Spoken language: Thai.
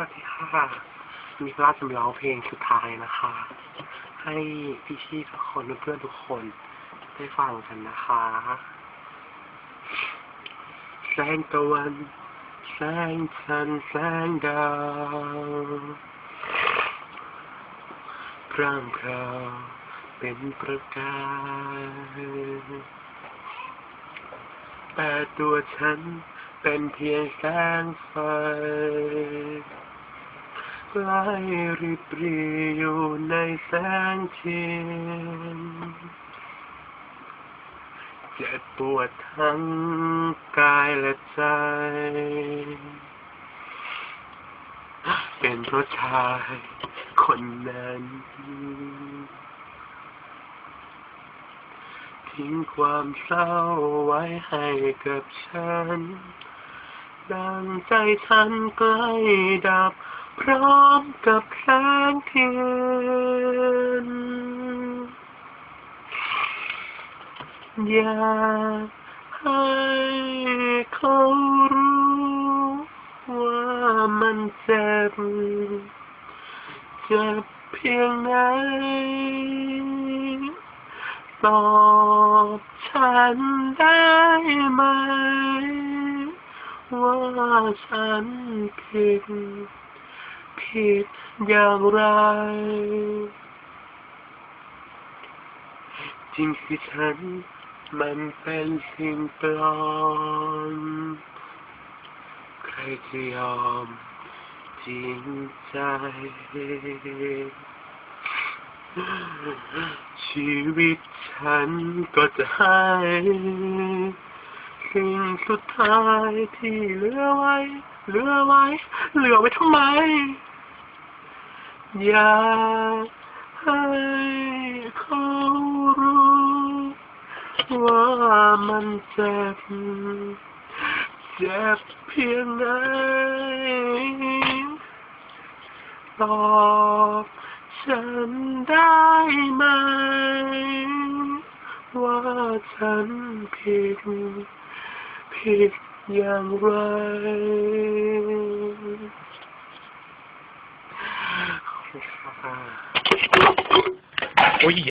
วัสดีค่ะมีพระราชร้องเพลงสุดท้ายนะคะ ให้พี่ๆทุกคนเพื่อนทุกคนได้ฟังกันนะคะแสงตะวัน แสงจันทร์แสงดาวพร่างพราวเป็นประกายแต่ตัวฉันเป็นเพียงแสงไฟ ใกล้ริบรีอยู่ในแสงเทียนเจ็บปวดทั้งกายและใจ เป็นเพราะชายคนนั้น ทิ้งความเศร้าไว้ให้กับฉัน ดังใจฉันใกล้ดับ พร้อมกับแสงเทียนอยากให้เขารู้ว่ามันเจ็บเจ็บเพียงไหนตอบฉันได้ไหม ว่าฉันผิดิดอย่างไร จริงสิฉัน มันเป็นสิ่งปลอม ใครจะยอมจริงใจ ชีวิตฉันก็จะให้สิ่งสุดท้ายที่เหลือไว้ เหลือไว้ เหลือไว้ทำไม อยากให้เขารู้ว่ามันเจ็บเจ็บเพียงไหนตอบฉันได้ไหม ว่าฉันผิดผิดอย่างไร ข